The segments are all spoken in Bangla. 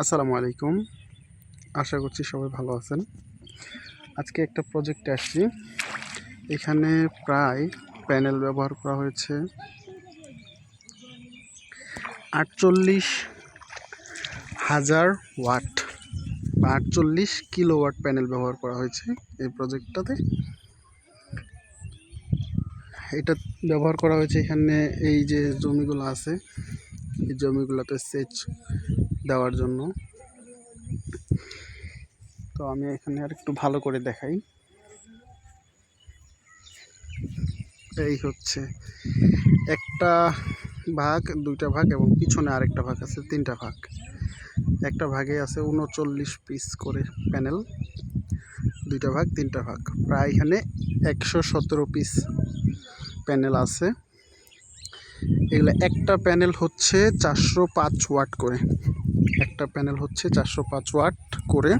আসসালামু আলাইকুম। আশা করছি সবাই ভালো আছেন। আজকে একটা প্রজেক্টে আসছি। এখানে প্রায় প্যানেল ব্যবহার করা হয়েছে আটচল্লিশ হাজার ওয়াট বা আটচল্লিশ কিলো ওয়াট প্যানেল ব্যবহার করা হয়েছে এই প্রজেক্টটাতে এটা ব্যবহার করা হয়েছে এখানে এই যে জমিগুলো আছে, এই জমিগুলোতে সেচ দেওয়ার জন্য। তো আমি এখানে আর একটু ভালো করে দেখাই। এই হচ্ছে একটা ভাগ, দুইটা ভাগ এবং পিছনে আরেকটা ভাগ আছে, তিনটা ভাগ। একটা ভাগে আছে উনচল্লিশ পিস করে প্যানেল দুইটা ভাগ, তিনটা ভাগ। প্রায় এখানে একশো সতেরো পিস প্যানেল আছে। এগুলো একটা প্যানেল হচ্ছে চারশো পাঁচ ওয়াট করে। একটা প্যানেল হচ্ছে চারশো পাঁচ ওয়াট করে।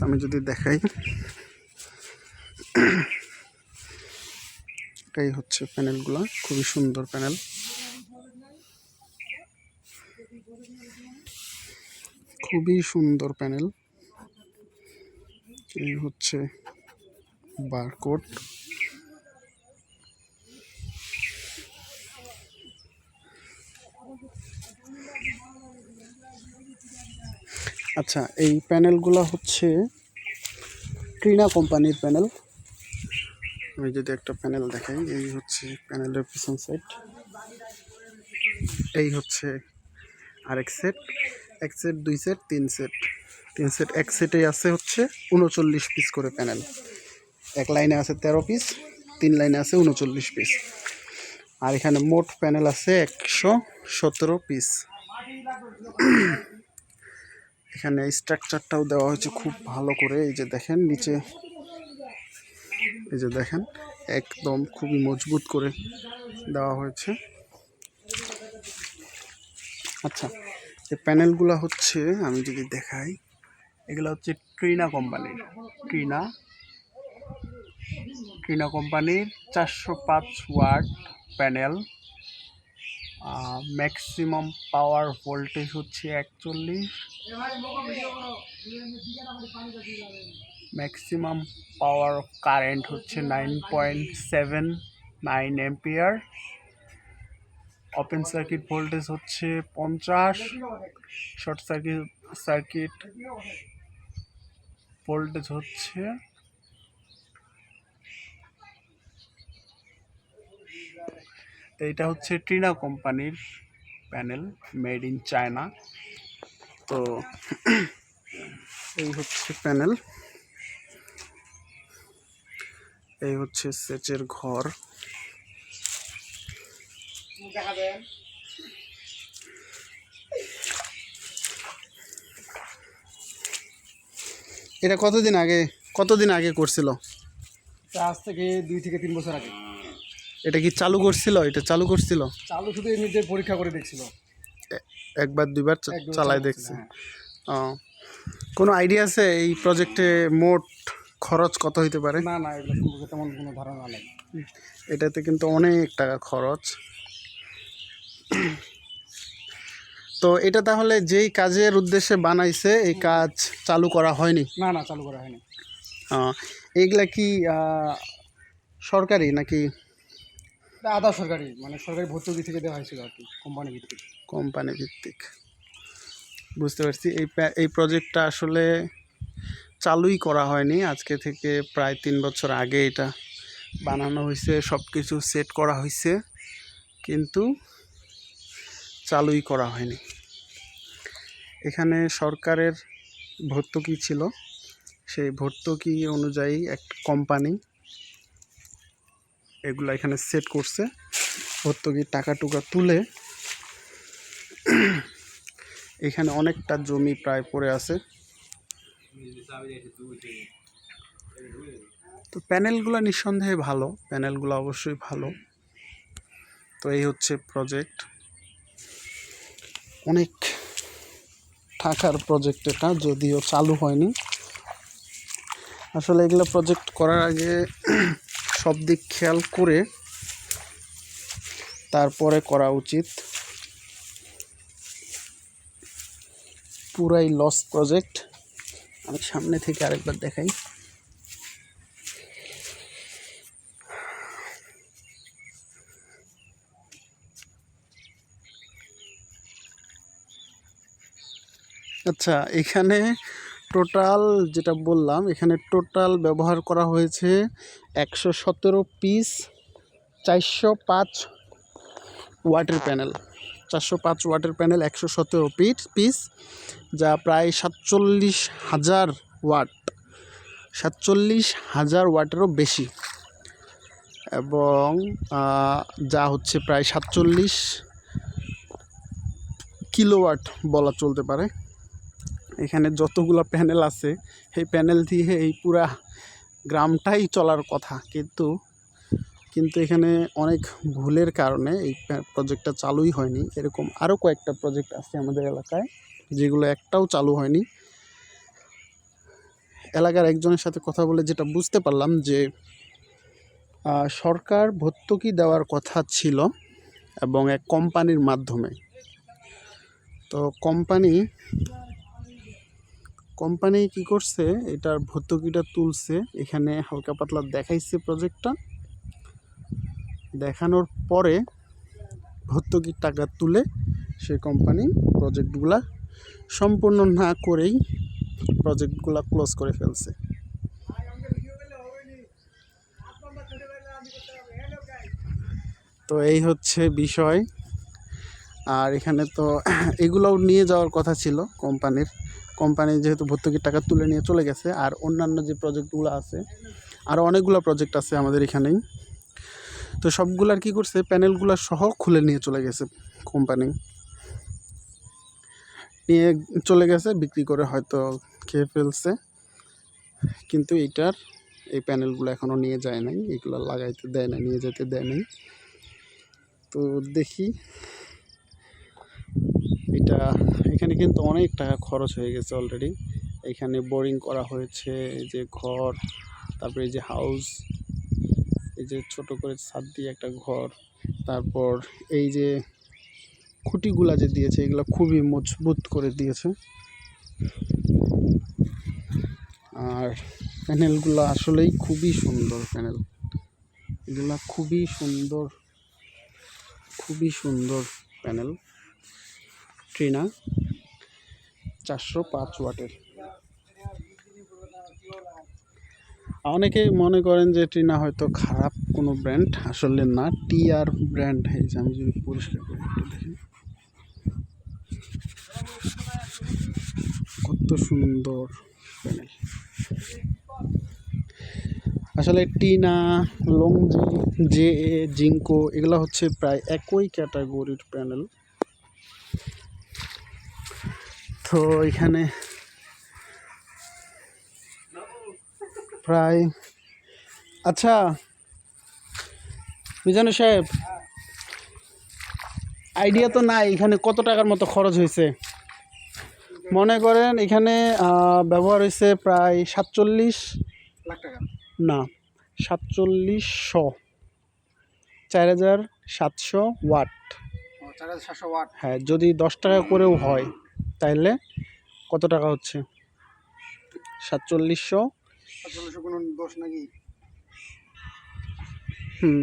আমি যদি দেখাই। এই হচ্ছে প্যানেলগুলো, খুবই সুন্দর প্যানেল। খুবই সুন্দর প্যানেল। এই হচ্ছে বারকোড। আচ্ছা এই প্যানেলগুলো হচ্ছে ট্রিনা কোম্পানির প্যানেল। আমি যদি একটা প্যানেল দেখাই, এই হচ্ছে প্যানেলের পিছন সেট এই হচ্ছে আরেক সেট এক সেট দুই সেট তিন সেট তিন সেট এক সেটে আছে হচ্ছে উনচল্লিশ পিস করে প্যানেল। এক লাইনে আছে তেরো পিস তিন লাইনে আছে উনচল্লিশ পিস আর এখানে মোট প্যানেল আছে একশো সতেরো পিস এখানে স্ট্রাকচারটাও দেওয়া হয়েছে খুব ভালো করে। এই যে দেখেন, নিচে এই যে দেখেন, একদম খুবই মজবুত করে দেওয়া হয়েছে। আচ্ছা এই প্যানেলগুলো হচ্ছে, আমি যদি দেখাই, এগুলো হচ্ছে ট্রিনা কোম্পানির। ট্রিনা ট্রিনা কোম্পানির চারশো পাঁচ watt panel. Maximum power voltage হচ্ছে একচল্লিশ। ম্যাক্সিমাম পাওয়ার কারেন্ট হচ্ছে nine point seven nine ampere open circuit voltage হচ্ছে পঞ্চাশ। শর্ট সার্কিট সার্কিট ভোল্টেজ হচ্ছে এটা হচ্ছে ট্রিনা কোম্পানির প্যানেল মেড ইন চায়না। তো এই হচ্ছে প্যানেল। এই হচ্ছে সেচের ঘর। এটা কতদিন আগে কতদিন আগে করছিল? আজ থেকে দুই থেকে তিন বছর আগে। এটা কি চালু করছিল? এটা চালু করছিল? চালু শুধু এমনিতে পরীক্ষা করে দেখছিল। একবার দুইবার চা- এক দুবার চালাই চালাচ্ছিল, দেখছে। হ্যাঁ। কোনো আইডিয়া আছে এই প্রজেক্টে মোট খরচ কত হইতে পারে? না না এগুলো সম্পর্কে তেমন কোনো ধারণা নেই। এটাতে কিন্তু অনেক টাকা খরচ। তো এটা তাহলে যেই কাজের উদ্দেশ্যে বানাইছে এই কাজ চালু করা হয়নি? না না চালু করা হয়নি। আহ, এইগুলা কি সরকারি নাকি আধা সরকারি মানে সরকারি ভর্তুকি থেকে দেওয়া হয়েছিল আর কি কোম্পানি ভিত্তিক। কোম্পানি ভিত্তিক। বুঝতে পারছি, এই এই প্রজেক্টটা আসলে চালুই করা হয়নি, আজকে থেকে প্রায় তিন বছর আগে এটা বানানো হয়েছে সব কিছু সেট করা হয়েছে, কিন্তু চালুই করা হয়নি। এখানে সরকারের ভর্তুকি ছিল, সেই ভর্তুকি অনুযায়ী এক কোম্পানি এগুলো এখানে সেট করছে। ভর্তুকির টাকা টুকা তুলে এখানে অনেকটা জমি প্রায় পড়ে আছে। তো প্যানেলগুলো নিঃসন্দেহে ভালো, প্যানেলগুলো অবশ্যই ভালো। তো এই হচ্ছে প্রজেক্ট অনেক টাকার প্রজেক্ট এটা, যদিও চালু হয়নি। আসলে এগুলো প্রজেক্ট করার আগে সব দিক খেয়াল করে তারপরে করা উচিত পুরাই লস প্রজেক্ট আমি সামনে থেকে আরেকবার দেখাই। আচ্ছা এখানে টোটাল যেটা বললাম, এখানে টোটাল ব্যবহার করা হয়েছে একশো সতেরো পিস চারশো পাঁচ ওয়াটার প্যানেল চারশো পাঁচ ওয়াটার প্যানেল একশো সতেরো পিস পিস যা প্রায় সাতচল্লিশ হাজার ওয়াট সাতচল্লিশ হাজার ওয়াটেরও বেশি। এবং যা হচ্ছে প্রায় সাতচল্লিশ কিলোওয়াট বলা চলতে পারে। এখানে যতগুলো প্যানেল আছে সেই প্যানেল দিয়ে এই পুরা গ্রামটাই চলার কথা, কিন্তু কিন্তু এখানে অনেক ভুলের কারণে এই প্রজেক্টটা চালুই হয়নি। এরকম আরও কয়েকটা প্রজেক্ট আছে আমাদের এলাকায়, যেগুলো একটাও চালু হয়নি। এলাকার একজনের সাথে কথা বলে যেটা বুঝতে পারলাম যে সরকার ভর্তুকি দেওয়ার কথা ছিল এবং এক কোম্পানির মাধ্যমে। তো কোম্পানি কোম্পানি কি করছে? এটার ভর্তুকিটা তুলছে। এখানে হালকা পাতলা দেখাইছে প্রজেক্টটা দেখানোর পরে ভর্তুকির টাকা তুলে সে কোম্পানি প্রজেক্টগুলা সম্পূর্ণ না করেই প্রজেক্টগুলা ক্লোজ করে ফেলছে। তো এই হচ্ছে বিষয়। আর এখানে তো এগুলোও নিয়ে যাওয়ার কথা ছিল কোম্পানির। কোম্পানি যেহেতু ভর্তুকির টাকা তুলে নিয়ে চলে গেছে, আর অন্যান্য যে প্রজেক্টগুলো আছে আরও অনেকগুলো প্রজেক্ট আছে আমাদের এখানেই। তো সবগুলার কি করছে, প্যানেলগুলো সহ খুলে নিয়ে চলে গেছে কোম্পানি। নিয়ে চলে গেছে, বিক্রি করে হয়তো খেয়ে ফেলছে। কিন্তু এইটার এই প্যানেলগুলো এখনও নিয়ে যায় নাই, এগুলো লাগাইতে দেয় না, নিয়ে যেতে দেয় নাই। তো দেখি এটা, এখানে কিন্তু অনেক টাকা খরচ হয়ে গেছে অলরেডি এখানে বোরিং করা হয়েছে, এই যে ঘর, তারপরে এই যে হাউস এই যে ছোট করে ছাদ দিয়ে একটা ঘর, তারপর এই যে খুঁটিগুলা যে দিয়েছে, এগুলো খুবই মজবুত করে দিয়েছে। আর প্যানেলগুলো আসলেই খুবই সুন্দর প্যানেল। এগুলা খুবই সুন্দর খুবই সুন্দর প্যানেল। ট্রিনা চারশো পাঁচ ওয়াটের। অনেকেই মনে করেন যে ট্রিনা হয়তো খারাপ কোনো ব্র্যান্ড, আসলে না টি আর ব্র্যান্ড যে আমি যদি পরিষ্কার করে একটু দেখি। কত সুন্দর প্যানেল। আসলে Tina, Longi, J A Jinko এগুলো হচ্ছে প্রায় একই ক্যাটাগরির প্যানেল। তো এখানে প্রায় আচ্ছা মিজানু সাহেব আইডিয়া তো নাই এখানে কত টাকার মতো খরচ হয়েছে? মনে করেন এখানে ব্যবহার হয়েছে প্রায় সাতচল্লিশ লাখ টাকা। না সাতচল্লিশশো চার হাজার সাতশো ওয়াট। চার হাজার সাতশো ওয়াট। হ্যাঁ যদি দশ টাকা করেও হয়। তাইলে কত টাকা হচ্ছে? সাতচল্লিশশো। সাতচল্লিশশো কোনো দোষ নাকি? হুম।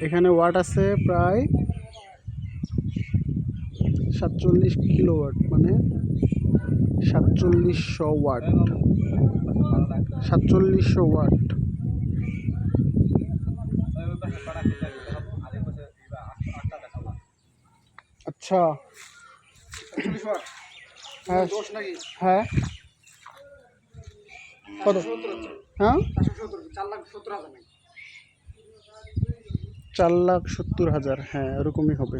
এখানে ওয়াট আছে প্রায় সাতচল্লিশ কিলো ওয়াট মানে সাতচল্লিশশো ওয়াট। সাতচল্লিশশো ওয়াট। আচ্ছা। হ্যাঁ। হ্যাঁ। কত? হ্যাঁ? চার লাখ সত্তর হাজার হ্যাঁ এরকমই হবে।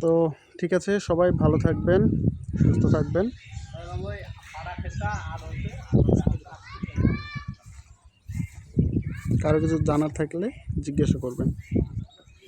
তো ঠিক আছে, সবাই ভালো থাকবেন, সুস্থ থাকবেন। কারও কিছু জানার থাকলে জিজ্ঞাসা করবেন।